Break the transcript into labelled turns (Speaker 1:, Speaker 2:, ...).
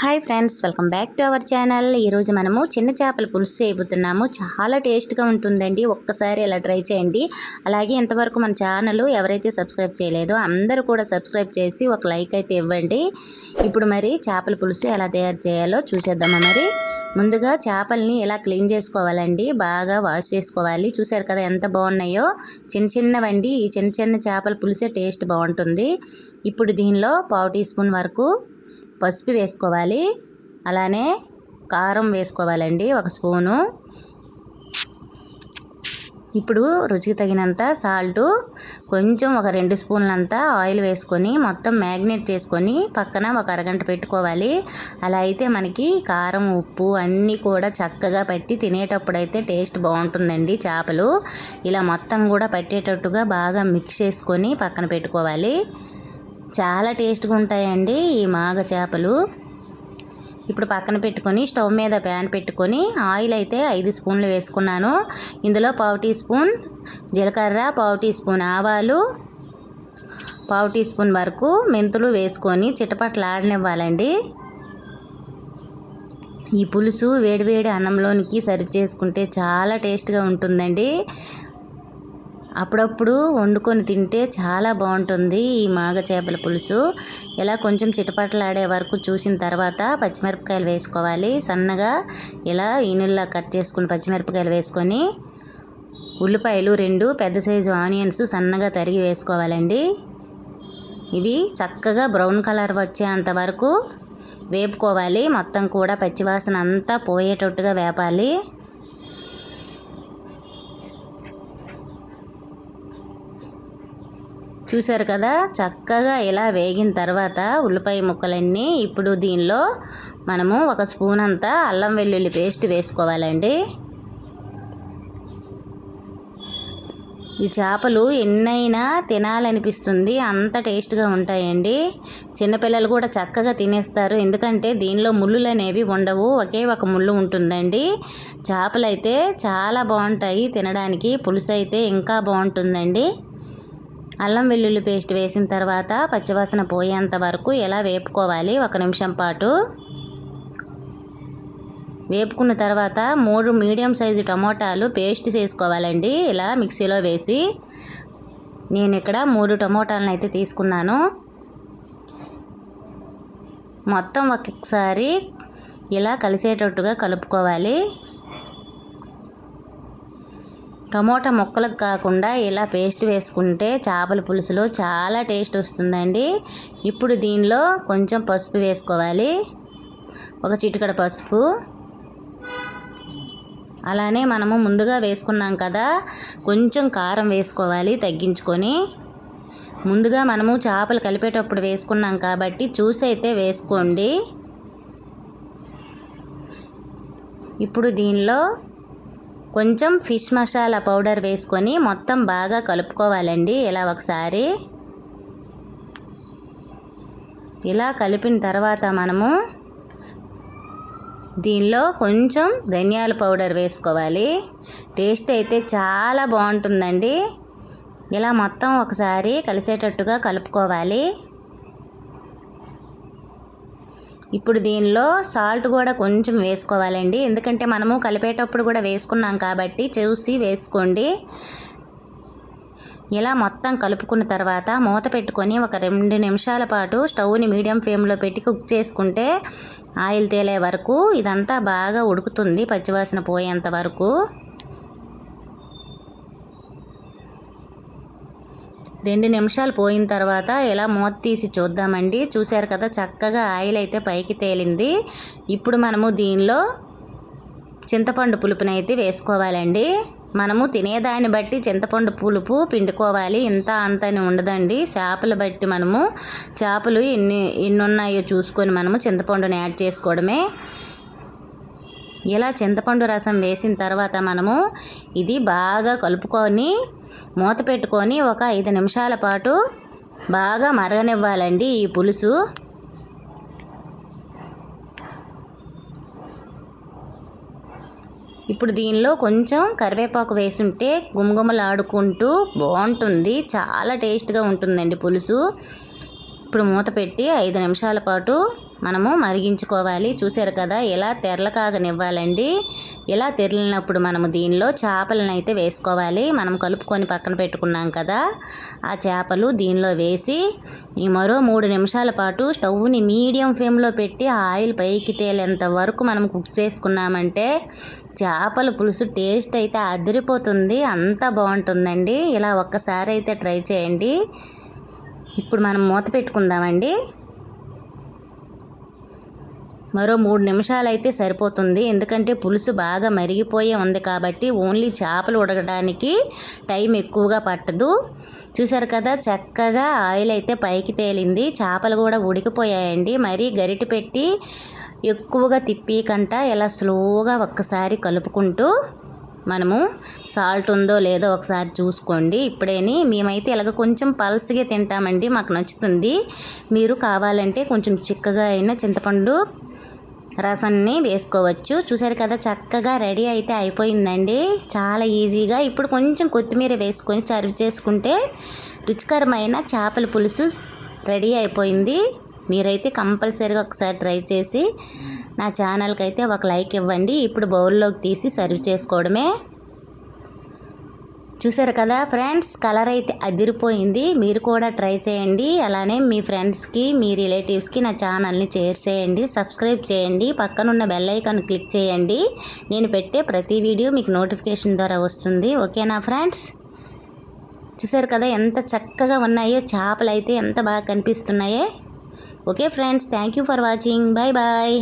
Speaker 1: Hi friends welcome back to our channel. ఈరోజు మనము చిన్న చేపల పులుసు చేయబోతున్నాము. చాలా టేస్ట్గా ఉంటుందండి. ఒక్కసారి ఇలా ట్రై చేయండి. అలాగే ఇంతవరకు మన ఛానల్ ఎవరైతే సబ్స్క్రైబ్ చేయలేదో అందరూ కూడా సబ్స్క్రైబ్ చేసి ఒక లైక్ అయితే ఇవ్వండి. ఇప్పుడు మరి చేపల పులుసు ఎలా తయారు చేయాలో చూసేద్దామా మరి. ముందుగా చేపల్ని ఇలా క్లీన్ చేసుకోవాలండి? బాగా వాష్ చేసుకోవాలి. చూసారు కదా ఎంత బాగున్నాయో. చిన్న చిన్నవండి. ఈ చిన్న చిన్న చేపల పులుసే టేస్ట్ బాగుంటుంది. ఇప్పుడు దీనిలో పావు టీ స్పూన్ వరకు పసుపు వేసుకోవాలి. అలానే కారం వేసుకోవాలండి ఒక స్పూను. ఇప్పుడు రుచికి తగినంత సాల్టు కొంచెం ఒక రెండు స్పూన్లంతా ఆయిల్ వేసుకొని మొత్తం మ్యాగ్నేట్ చేసుకొని పక్కన ఒక అరగంట పెట్టుకోవాలి. అలా అయితే మనకి కారం ఉప్పు అన్నీ కూడా చక్కగా పట్టి తినేటప్పుడు అయితే టేస్ట్ బాగుంటుందండి చేపలు. ఇలా మొత్తం కూడా పట్టేటట్టుగా బాగా మిక్స్ చేసుకొని పక్కన పెట్టుకోవాలి. చాలా టేస్ట్గా ఉంటాయండి ఈ మాగ చేపలు. ఇప్పుడు పక్కన పెట్టుకొని స్టవ్ మీద ప్యాన్ పెట్టుకొని ఆయిల్ అయితే ఐదు స్పూన్లు వేసుకున్నాను. ఇందులో పావు టీ స్పూన్ జీలకర్ర పావు టీ స్పూన్ ఆవాలు పావు టీ స్పూన్ వరకు మెంతులు వేసుకొని చిటపట్లు ఆడనివ్వాలండి ఈ పులుసు వేడివేడి అన్నంలోనికి సరి చేసుకుంటే చాలా టేస్ట్గా ఉంటుందండి. అప్పుడప్పుడు వండుకొని తింటే చాలా బాగుంటుంది ఈ మాగ చేపల పులుసు. ఇలా కొంచెం చిటపటలాడే వరకు చూసిన తర్వాత పచ్చిమిరపకాయలు వేసుకోవాలి. సన్నగా ఇలా ఈనుల్లా కట్ చేసుకుని పచ్చిమిరపకాయలు వేసుకొని ఉల్లిపాయలు రెండు పెద్ద సైజు ఆనియన్స్ సన్నగా తరిగి వేసుకోవాలండి. ఇవి చక్కగా బ్రౌన్ కలర్ వచ్చేంత వరకు వేపుకోవాలి. మొత్తం కూడా పచ్చివాసన అంతా పోయేటట్టుగా వేపాలి. చూశారు కదా? చక్కగా ఇలా వేగిన తర్వాత ఉల్లిపాయ ముక్కలన్నీ ఇప్పుడు దీనిలో మనము ఒక స్పూన్ అంతా అల్లం వెల్లుల్లి పేస్ట్ వేసుకోవాలండి. ఈ చేపలు ఎన్నైనా తినాలనిపిస్తుంది. అంత టేస్ట్గా ఉంటాయండి. చిన్నపిల్లలు కూడా చక్కగా తినేస్తారు. ఎందుకంటే దీనిలో ముళ్ళులు అనేవి ఉండవు. ఒకే ఒక ముళ్ళు ఉంటుందండి. చేపలు అయితే చాలా బాగుంటాయి తినడానికి. పులుసు అయితే ఇంకా బాగుంటుందండి. అల్లం వెల్లుల్లి పేస్ట్ వేసిన తర్వాత పచ్చివాసన పోయేంత వరకు ఎలా వేపుకోవాలి? ఒక నిమిషం పాటు. వేపుకున్న తర్వాత మూడు మీడియం సైజు టమోటాలు పేస్ట్ చేసుకోవాలండి. ఇలా మిక్సీలో వేసి నేను ఇక్కడ మూడు టమోటాలను అయితే తీసుకున్నాను. మొత్తం ఒకసారి ఇలా కలిసేటట్టుగా కలుపుకోవాలి. టమోటా ముక్కలకు కాకుండా ఇలా పేస్ట్ వేసుకుంటే చేపల పులుసులో చాలా టేస్ట్ వస్తుందండి. ఇప్పుడు దీనిలో కొంచెం పసుపు వేసుకోవాలి. ఒక చిటికడ పసుపు. అలానే మనము ముందుగా వేసుకున్నాం కదా కొంచెం కారం వేసుకోవాలి తగ్గించుకొని. ముందుగా మనము చేపలు కలిపేటప్పుడు వేసుకున్నాం కాబట్టి చూసి అయితే వేసుకోండి. ఇప్పుడు దీనిలో కొంచెం ఫిష్ మసాలా పౌడర్ వేసుకొని మొత్తం బాగా కలుపుకోవాలండి. ఇలా ఒకసారి. ఇలా కలిపిన తర్వాత మనము దీనిలో కొంచెం ధనియాల పౌడర్ వేసుకోవాలి. టేస్ట్ అయితే చాలా బాగుంటుందండి. ఇలా మొత్తం ఒకసారి కలిసేటట్టుగా కలుపుకోవాలి. ఇప్పుడు దీనిలో సాల్ట్ కూడా కొంచెం వేసుకోవాలండి. ఎందుకంటే మనము కలిపేటప్పుడు కూడా వేసుకున్నాం కాబట్టి చూసి వేసుకోండి. ఇలా మొత్తం కలుపుకున్న తర్వాత మూత పెట్టుకొని ఒక రెండు నిమిషాల పాటు స్టవ్ని మీడియం ఫ్లేమ్లో పెట్టి కుక్ చేసుకుంటే ఆయిల్ తేలే వరకు ఇదంతా బాగా ఉడుకుతుంది పచ్చివాసన పోయేంత వరకు. రెండు నిమిషాలు పోయిన తర్వాత ఇలా మూత తీసి చూద్దామండి. చూశారు కదా చక్కగా ఆయిల్ అయితే పైకి తేలింది. ఇప్పుడు మనము దీనిలో చింతపండు పులుపునైతే వేసుకోవాలండి. మనము తినేదాన్ని బట్టి చింతపండు పులుపు పిండుకోవాలి. ఇంత అంత అని ఉండదండి. చేపలు బట్టి మనము చేపలు ఎన్ని ఎన్ని ఉన్నాయో చూసుకొని మనము చింతపండుని యాడ్ చేసుకోవడమే. ఇలా చింతపండు రసం వేసిన తర్వాత మనము ఇది బాగా కలుపుకొని మూత పెట్టుకొని ఒక ఐదు నిమిషాల పాటు బాగా మరగనివ్వాలండి ఈ పులుసు. ఇప్పుడు దీనిలో కొంచెం కరివేపాకు వేసుంటే గుమగుమలాడుకుంటూ బాగుంటుంది. చాలా టేస్ట్గా ఉంటుందండి పులుసు. ఇప్పుడు మూత పెట్టి ఐదు నిమిషాల పాటు మనము మరిగించుకోవాలి. చూసారు కదా ఇలా తెరలకాగనివ్వాలండి ఇలా తెరిలినప్పుడు మనము దీనిలో చేపలను అయితే వేసుకోవాలి. మనం కలుపుకొని పక్కన పెట్టుకున్నాం కదా ఆ చేపలు దీనిలో వేసి ఈ మరో మూడు నిమిషాల పాటు స్టవ్ని మీడియం ఫ్లేమ్లో పెట్టి ఆయిల్ పైకి తేలేంత వరకు మనం కుక్ చేసుకున్నామంటే చేపల పులుసు టేస్ట్ అయితే అదిరిపోతుంది. అంత బాగుంటుందండి. ఇలా ఒక్కసారి అయితే ట్రై చేయండి. ఇప్పుడు మనం మూత పెట్టుకుందామండి. మరో మూడు నిమిషాలు అయితే సరిపోతుంది. ఎందుకంటే పులుసు బాగా మరిగిపోయే ఉంది కాబట్టి ఓన్లీ చేపలు ఉడకడానికి టైం ఎక్కువగా పట్టదు. చూసారు కదా చక్కగా ఆయిల్ అయితే పైకి తేలింది. చేపలు కూడా ఉడికిపోయాయండి. మరీ గరిట పెట్టి ఎక్కువగా తిప్పీకంట ఇలా స్లోగా ఒక్కసారి కలుపుకుంటూ మనము సాల్ట్ ఉందో లేదో ఒకసారి చూసుకోండి. ఇప్పుడేని మేమైతే ఇలాగ కొంచెం పల్స్గా తింటామండి మాకు నచ్చుతుంది. మీరు కావాలంటే కొంచెం చిక్కగా అయిన చింతపండు రసాన్ని వేసుకోవచ్చు. చూసారు కదా చక్కగా రెడీ అయితే అయిపోయిందండి. చాలా ఈజీగా ఇప్పుడు కొంచెం కొత్తిమీర వేసుకొని సర్వ్ చేసుకుంటే రుచికరమైన చేపల పులుసు రెడీ అయిపోయింది. మీరైతే కంపల్సరీగా ఒకసారి ట్రై చేసి నా ఛానల్కి అయితే ఒక లైక్ ఇవ్వండి. ఇప్పుడు బౌల్లోకి తీసి సర్వ్ చేసుకోవడమే. చూసారు కదా ఫ్రెండ్స్ కలర్ అయితే అదిరిపోయింది. మీరు కూడా ట్రై చేయండి. అలానే మీ ఫ్రెండ్స్కి మీ రిలేటివ్స్కి నా ఛానల్ని షేర్ చేయండి సబ్స్క్రైబ్ చేయండి పక్కనున్న బెల్ ఐకాన్ క్లిక్ చేయండి. నేను పెట్టే ప్రతి వీడియో మీకు నోటిఫికేషన్ ద్వారా వస్తుంది. ఓకేనా ఫ్రెండ్స్? చూసారు కదా ఎంత చక్కగా ఉన్నాయో చేపలు అయితే ఎంత బాగా కనిపిస్తున్నాయో. Okay friends thank you for watching. Bye bye.